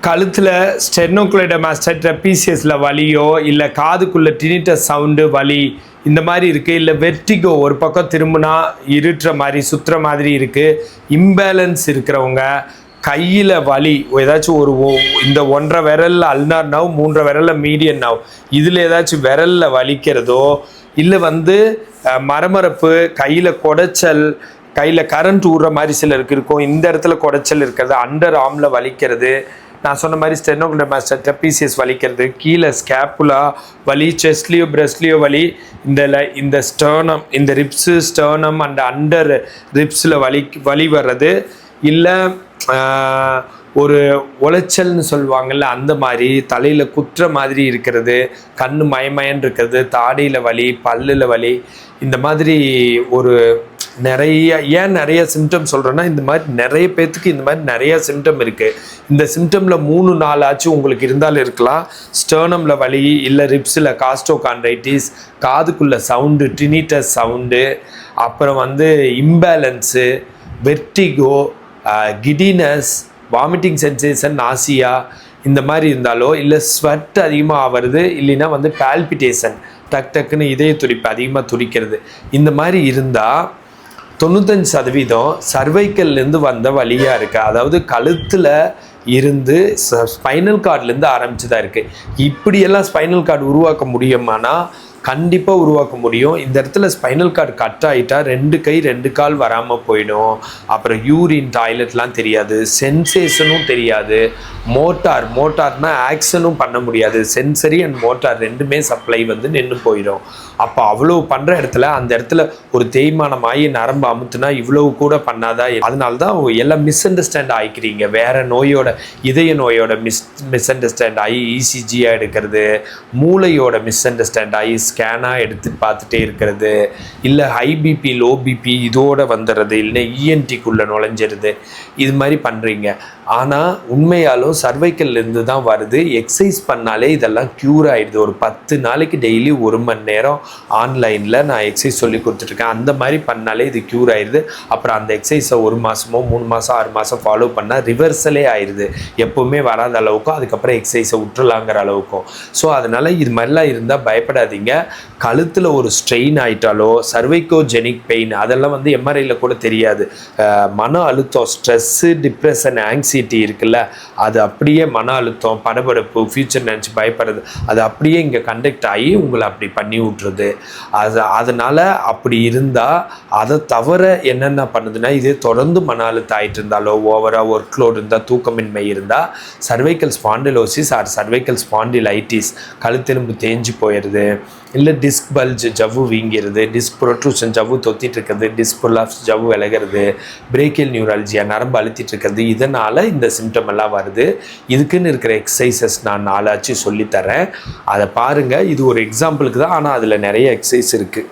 கழுத்தில் ஸ்டெர்னோகுலைட பிசிஎஸில் வலியோ இல்லை காதுக்குள்ளே tinnitus sound வலி இந்த மாதிரி இருக்குது இல்லை வெர்டிகோ ஒரு பக்கம் திரும்பினா இருட்டுற மாதிரி சுற்றுற மாதிரி இருக்குது இம்பேலன்ஸ் இருக்கிறவங்க கையில் வலி ஏதாச்சும் ஒரு ஒ- இந்த ஒன்றரை விரலில் அல்னார் நவ் மூன்றரை விரலில் மீடியன் நவ் இதில் ஏதாச்சும் விரலில் வலிக்கிறதோ இல்லை வந்து மரமரப்பு கையில் குடைச்சல் கையில் கரண்ட் ஊடுற மாதிரி சிலருக்கு இருக்கும். இந்த இடத்துல குடைச்சல் இருக்கிறது அண்டர் ஆமில் வலிக்கிறது. நான் சொன்ன மாதிரி ஸ்டெனோகிராமஸ்டர் ட்ரெப்பீசியஸ் வலிக்கிறது. கீழே ஸ்கேப்புலா வலி செஸ்ட்லேயோ பிரஸ்ட்லேயோ வலி இந்த ல- இந்த ஸ்டர்னம் இந்த ரிப்ஸு ஸ்டர்னம் அண்ட் அண்டர் ரிப்ஸில் வலி வலி வர்றது. இல்லை ஒரு உளைச்சல்னு சொல்லுவாங்கல்ல அந்த மாதிரி தலையில் குற்ற மாதிரி இருக்கிறது கண் மயமயன்னு இருக்கிறது தாடியில் வலி பல்லில் வலி இந்த மாதிரி ஒரு நிறைய ஏன் நிறைய சிம்டம் சொல்கிறேன்னா இந்த மாதிரி நிறைய பேர்த்துக்கு இந்த மாதிரி நிறைய சிம்டம் இருக்குது இந்த சிம்டமில் மூணு நாள் ஆச்சு உங்களுக்கு இருந்தாலும் இருக்கலாம். ஸ்டர்னமில் வலி இல்லை ரிப்ஸில் காஸ்டோகான்ரைட்டிஸ் காதுக்குள்ளே சவுண்டு டினிட்டஸ் சவுண்டு அப்புறம் வந்து imbalance vertigo giddiness vomiting sensation nausea இந்த மாதிரி இருந்தாலோ இல்லை ஸ்வெட் அதிகமாக ஆகிறது இல்லைன்னா வந்து பால்பிட்டேஷன் டக் டக்குன்னு இதய துடிப்பு அதிகமாக துடிக்கிறது. இந்த மாதிரி இருந்தால் தொண்ணூத்தஞ்சு சதவீதம் சர்வைக்கல்லேருந்து வந்த வழியாக இருக்குது அதாவது கழுத்தில் இருந்து ஸ்பைனல் கார்ட்லேருந்து ஆரம்பிச்சு தான் இருக்குது இப்படியெல்லாம் ஸ்பைனல் கார்டு உருவாக்க முடியுமானா கண்டிப்பாக உருவாக்க முடியும். இந்த இடத்துல ஸ்பைனல் கார்டு கட் ஆகிட்டா ரெண்டு கை ரெண்டு கால் வராமல் போயிடும். அப்புறம் யூரின் டாய்லெட்லாம் தெரியாது. சென்சேஷனும் தெரியாது. மோட்டார் மோட்டார்னால் ஆக்ஷனும் பண்ண முடியாது. சென்சரி அண்ட் மோட்டார் ரெண்டுமே சப்ளை வந்து நின்று போயிடும். அப்போ அவ்வளோ பண்ணுற இடத்துல அந்த இடத்துல ஒரு தேய்மானம் ஆகி நரம்பு அமுத்துனா இவ்வளவு கூட பண்ணாதா அதனால தான் எல்லாம் மிஸ் அண்டர்ஸ்டாண்ட் ஆகிக்கிறீங்க வேறு நோயோட இதய நோயோட மிஸ் மிஸ் அண்டர்ஸ்டாண்ட் ஆகி இசிஜியாக எடுக்கிறது மூளையோட மிஸ் அண்டர்ஸ்டாண்ட் ஆகி ஸ்கேனாக எடுத்து பார்த்துட்டே இருக்கிறது இல்லை ஹை பிபி லோ பிபி இதோட வந்துடுறது இல்லை இஎன்டிக்குள்ளே நுழைஞ்சிருது இது மாதிரி பண்ணுறீங்க ஆனால் உண்மையாலும் சர்வைக்கல்லேருந்து தான் வருது. எக்ஸசைஸ் பண்ணாலே இதெல்லாம் க்யூர் ஆகிடுது ஒரு பத்து நாளைக்கு டெய்லி ஒரு மணி நேரம் ஆன்லைனில் நான் எக்ஸசைஸ் சொல்லி கொடுத்துட்ருக்கேன். அந்த மாதிரி பண்ணாலே இது க்யூர் ஆயிடுது. அப்புறம் அந்த எக்ஸசைஸை ஒரு மாதமோ மூணு மாதம் ஆறு மாதம் ஃபாலோ பண்ணால் ரிவர்சலே ஆயிடுது. எப்போவுமே வராத அளவுக்கும் அதுக்கப்புறம் எக்ஸசைஸை விட்டுலாங்கிற அளவுக்கும். ஸோ அதனால் இது மாதிரிலாம் இருந்தால் பயப்படாதீங்க. கழுத்தில் ஒரு ஸ்ட்ரெயின் ஆயிட்டாலோ சர்வைக்கோஜெனிக் பெயின் அதெல்லாம் வந்து எம்ஆர்ஐயில் கூட தெரியாது. மன அழுத்தம் ஸ்ட்ரெஸ்ஸு டிப்ரெஷன் ஆங்ஸைட்டி இருக்குல்ல அது அப்படியே மன அழுத்தம் படபடப்பு ஃப்யூச்சர் நினச்சி பயப்படுறது அது அப்படியே இங்கே கண்டக்ட் ஆகி உங்களை அப்படி பண்ணி விட்ருது அது அதனால் அப்படி இருந்தால் அதை தவிர என்னென்ன பண்ணுதுன்னா இதே தொடர்ந்து மன அழுத்தம் ஆயிட்டு இருந்தாலோ ஓவராக ஒர்க் லோடு இருந்தால் தூக்கமின்மை இருந்தால் cervical spondylosis or cervical spondylitis கழுத்தெலும்பு தேஞ்சு போயிடுது இல்லை டிஸ்க் பல்ஜ் ஜவ்வு வீங்கிறது டிஸ்க் ப்ரொட்ரூஷன் ஜவ்வு தொத்திட்டு இருக்கிறது டிஸ்க் புல்லாப்ஸ் ஜவ்வு விலகிறது பிரேக்கியல் நியூராலஜியா நரம்பு அழுத்திட்டு இருக்கிறது இதனால் இந்த சிம்டம் எல்லாம் வருது. இதுக்குன்னு இருக்கிற எக்ஸசைசஸ் நான் நாளாச்சு சொல்லித்தரேன் அதை பாருங்கள் இது ஒரு எக்ஸாம்பிளுக்கு தான் ஆனால் அதில் நிறைய எக்ஸசைஸ் இருக்குது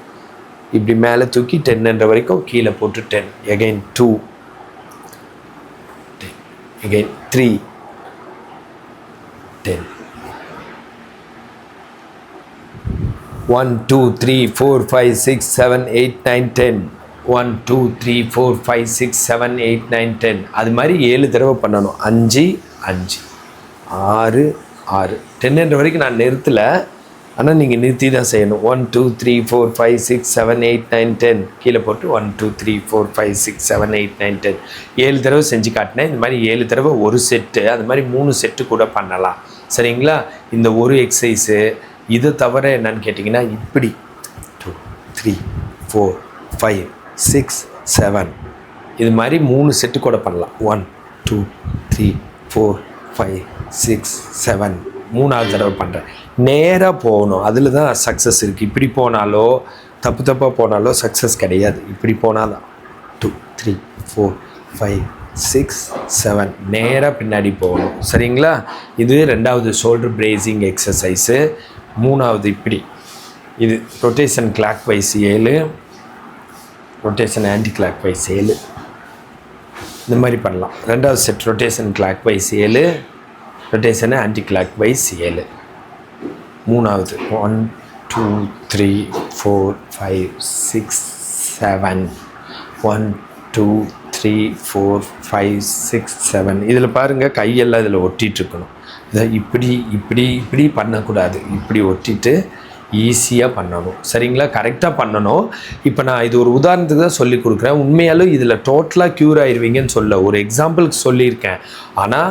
இப்படி மேலே தூக்கி டென்ன்ற வரைக்கும் கீழே போட்டு ten again two again three ten one two three four five six seven eight nine ten one two three four five six seven eight nine ten அது மாதிரி ஏழு தடவை பண்ணணும். அஞ்சு அஞ்சு. ஆறு ஆறு. டென்னுன்ற வரைக்கும் நான் நிறுத்தலை. ஆனால் நீங்கள் நிறுத்தி தான் செய்யணும். One two three four five six seven eight nine ten கீழே போட்டு one two three four five six seven eight nine ten ஏழு தடவை செஞ்சு காட்டினேன். இந்த மாதிரி ஏழு தடவை ஒரு செட்டு அது மாதிரி மூணு செட்டு கூட பண்ணலாம். சரிங்களா? இந்த ஒரு எக்ஸசைஸு இதை தவிர என்னன்னு கேட்டிங்கன்னா இப்படி. Two three four five six seven இது மாதிரி மூணு செட்டு கூட பண்ணலாம். One two three four five six seven மூணாவது தடவை பண்ணுறேன் நேராக போகணும். அதில் தான் சக்ஸஸ் இருக்குது இப்படி போனாலோ தப்பு தப்பாக போனாலோ சக்ஸஸ் கிடையாது. இப்படி போனால் தான் two three four five six seven நேராக பின்னாடி போகணும். சரிங்களா? இது ரெண்டாவது ஷோல்டர் பிரேசிங் எக்ஸசைஸு மூணாவது இப்படி. இது ரொட்டேஷன் கிளாக் வைஸ் ஏழு ரொட்டேஷன் ஆன்டி கிளாக் வைஸ் ஏழு. இந்த மாதிரி பண்ணலாம். ரெண்டாவது செட் ரொட்டேஷன் கிளாக் வைஸ் ஏழு ரொட்டேஷன் ஆன்டி கிளாக் வைஸ் ஏழு. மூணாவது one two three four five six seven one two three four five six seven இதில் பாருங்கள் கையெல்லாம் இதில் ஒட்டிட்டு இருக்கணும். இதை இப்படி இப்படி இப்படி பண்ணக்கூடாது. இப்படி ஒட்டிட்டு ஈஸியாக பண்ணணும். சரிங்களா? கரெக்டாக பண்ணணும். இப்போ நான் இது ஒரு உதாரணத்துக்கு தான் சொல்லி கொடுக்குறேன். உண்மையாலும் இதில் டோட்டலாக க்யூர் ஆயிடுவீங்கன்னு சொல்ல ஒரு எக்ஸாம்பிளுக்கு சொல்லியிருக்கேன். ஆனால்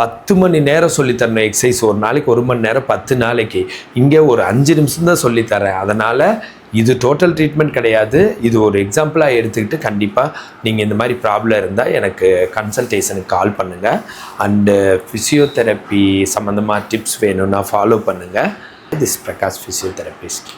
பத்து மணி நேரம் சொல்லித் தரணும் எக்ஸசைஸ் ஒரு நாளைக்கு ஒரு மணி நேரம் பத்து நாளைக்கு. இங்கே ஒரு அஞ்சு நிமிஷம் தான் சொல்லித்தரேன். அதனால் இது டோட்டல் ட்ரீட்மெண்ட் கிடையாது. இது ஒரு எக்ஸாம்பிளாக எடுத்துக்கிட்டு கண்டிப்பாக நீங்கள் இந்த மாதிரி ப்ராப்ளம் இருந்தால் எனக்கு கன்சல்டேஷனுக்கு கால் பண்ணுங்கள் அண்டு ஃபிசியோதெரப்பி சம்மந்தமாக டிப்ஸ் வேணும்னா ஃபாலோ பண்ணுங்கள் திஸ் பிரகாஷ் ஃபிசியோதெரபிஸ்ட்